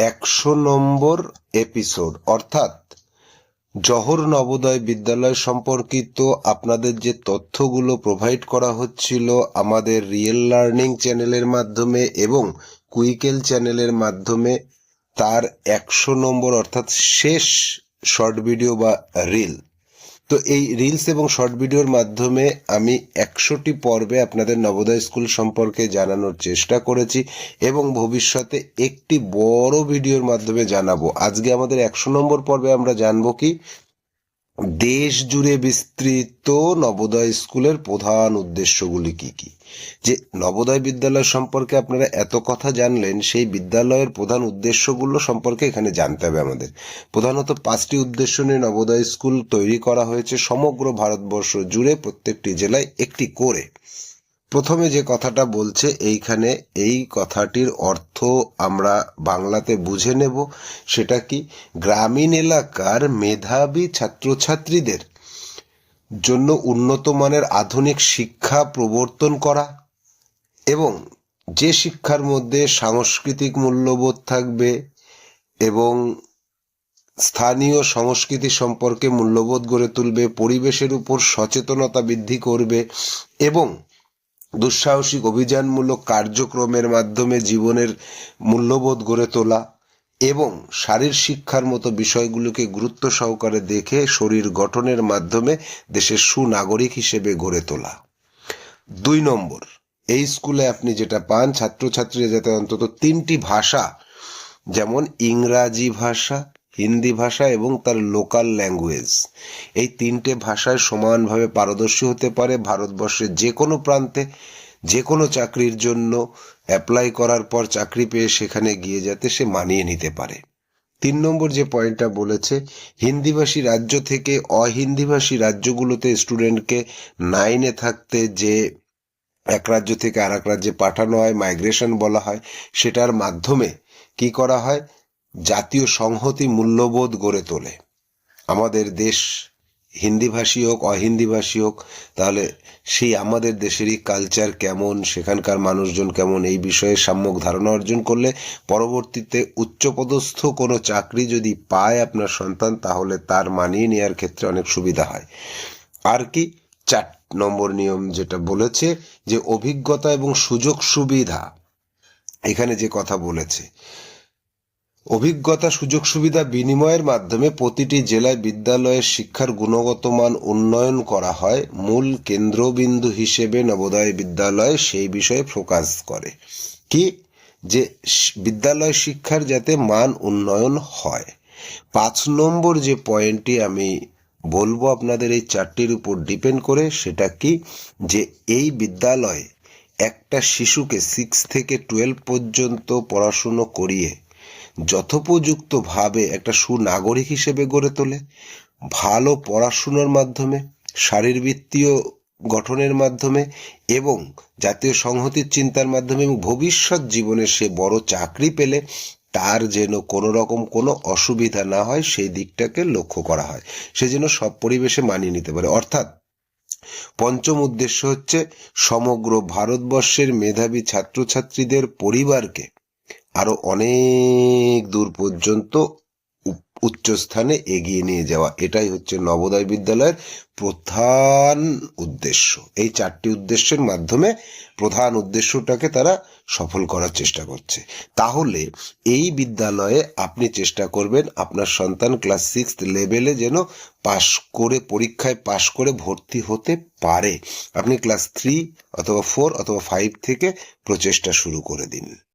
একশো নম্বর এপিসোড অর্থাৎ জহর নবোদয় বিদ্যালয় সম্পর্কিত আপনাদের যে তথ্যগুলো প্রোভাইড করা হচ্ছিল আমাদের রিয়েল লার্নিং চ্যানেলের মাধ্যমে এবং কুইকেল চ্যানেলের মাধ্যমে, তার একশো নম্বর অর্থাৎ শেষ শর্ট ভিডিও বা রিল তো এই রিলস এবং শর্ট ভিডিওর মাধ্যমে আমি একশোটি পর্বে আপনাদের নবোদয় স্কুল সম্পর্কে জানানোর চেষ্টা করেছি এবং ভবিষ্যতে একটি বড় ভিডিওর মাধ্যমে জানাব। আজকে আমাদের একশো নম্বর পর্বে আমরা জানব কি? দেশ জুড়ে বিস্তৃত নবোদয় স্কুলের প্রধান উদ্দেশ্যগুলি কি কি? যে নবোদয় বিদ্যালয় সম্পর্কে আপনারা এত কথা জানলেন, সেই বিদ্যালয়ের প্রধান উদ্দেশ্যগুলো সম্পর্কে এখানে জানতে হবে আমাদের। প্রধানত পাঁচটি উদ্দেশ্য নিয়ে নবোদয় স্কুল তৈরি করা হয়েছে সমগ্র ভারতবর্ষ জুড়ে প্রত্যেকটি জেলায় একটি করে। প্রথমে যে কথাটা বলছে, এইখানে এই কথাটির অর্থ আমরা বাংলাতে বুঝে নেব। সেটা কি? গ্রামীণ এলাকার মেধাবী ছাত্রছাত্রীদের জন্য উন্নত মানের আধুনিক শিক্ষা প্রবর্তন করা এবং যে শিক্ষার মধ্যে সাংস্কৃতিক মূল্যবোধ থাকবে এবং স্থানীয় সংস্কৃতি সম্পর্কে মূল্যবোধ গড়ে তুলবে, পরিবেশের উপর সচেতনতা বৃদ্ধি করবে এবং দুঃসাহসিক অভিযানমূলক কার্যক্রমের মাধ্যমে জীবনের মূল্যবোধ গড়ে তোলা এবং শারীর শিক্ষার মতো বিষয়গুলোকে গুরুত্ব সহকারে দেখে শরীর গঠনের মাধ্যমে দেশের সুনাগরিক হিসেবে গড়ে তোলা। দুই নম্বর, এই স্কুলে আপনি যেটা পান, ছাত্রছাত্রীরা যাতে অন্তত তিনটি ভাষা, যেমন ইংরাজি ভাষা হিন্দি ভাষা এবং তার লোকাল ল্যাঙ্গুয়েজ এই তিনটে ভাষায় সমানভাবে পারদর্শী হতে পারে ভারতবর্ষের যে কোনো প্রান্তে যে কোনো চাকরির জন্য অ্যাপ্লাই করার পর চাকরি পেয়ে সেখানে গিয়ে যাতে সে মানিয়ে নিতে পারে। তিন নম্বর যে পয়েন্টটা বলেছে, হিন্দিভাষী রাজ্য থেকে অহিন্দিভাষী রাজ্যগুলোতে স্টুডেন্টকে নাইনে থাকতে যে এক রাজ্য থেকে আর এক রাজ্যে পাঠানো হয় মাইগ্রেশন বলা হয়, সেটার মাধ্যমে কি করা হয়? জাতীয় সংহতি মূল্যবোধ গড়ে তোলে। আমাদের দেশ হিন্দিভাষী হোক, অহিন্দিভাষী হোক, তাহলে সেই আমাদের দেশেরই কালচার কেমন, সেখানকার মানুষজন কেমন, এই বিষয়ে সাম্যক ধারণা অর্জন করলে পরবর্তীতে উচ্চপদস্থ কোনো চাকরি যদি পায় আপনার সন্তান, তাহলে তার মানিয়ে নেওয়ার ক্ষেত্রে অনেক সুবিধা হয়। আর কি? চার নম্বর নিয়ম যেটা বলেছে যে অভিজ্ঞতা এবং সুযোগ সুবিধা। এখানে যে কথা বলেছে অভিজ্ঞতা, সুযোগ, সুবিধা বিনিময়ের মাধ্যমে প্রতিটি জেলায় বিদ্যালয়ের শিক্ষার গুণগত মান উন্নয়ন করা হয়। মূল কেন্দ্রবিন্দু হিসেবে নবোদয় বিদ্যালয় সেই বিষয়ে ফোকাস করে। কি? যে বিদ্যালয় শিক্ষার যাতে মান উন্নয়ন হয়। পাঁচ নম্বর যে পয়েন্টটি আমি বলব আপনাদের এই চারটির উপর ডিপেন্ড করে, সেটা কি? যে এই বিদ্যালয়ে একটা শিশুকে সিক্স থেকে টুয়েলভ পর্যন্ত পড়াশুনো করিয়ে যথোপযুক্তভাবে একটা সুনাগরিক হিসেবে গড়ে তোলে, ভালো পড়াশুনোর মাধ্যমে, শারীরবৃত্তীয় গঠনের মাধ্যমে এবং জাতীয় সংহতির চিন্তার মাধ্যমে এবং ভবিষ্যৎ জীবনে সে বড় চাকরি পেলে তার যেন কোনো রকম কোনো অসুবিধা না হয়, সেই দিকটাকে লক্ষ্য করা হয়। সে যেন সব পরিবেশে মানিয়ে নিতে পারে। অর্থাৎ পঞ্চম উদ্দেশ্য হচ্ছে সমগ্র ভারতবর্ষের মেধাবী ছাত্রছাত্রীদের পরিবারকে আরও অনেক দূর পর্যন্ত উচ্চস্থানে এগিয়ে নিয়ে যাওয়া। এটাই হচ্ছে নবোদয় বিদ্যালয়ের প্রধান উদ্দেশ্য। এই চারটি উদ্দেশ্যের মাধ্যমে প্রধান উদ্দেশ্যটাকে তারা সফল করার চেষ্টা করছে। তাহলে এই বিদ্যালয়ে আপনি চেষ্টা করবেন আপনার সন্তান ক্লাস সিক্স লেভেলে যেন পাশ করে, পরীক্ষায় পাশ করে ভর্তি হতে পারে। আপনি ক্লাস থ্রি অথবা ফোর অথবা ফাইভ থেকে প্রচেষ্টা শুরু করে দিন।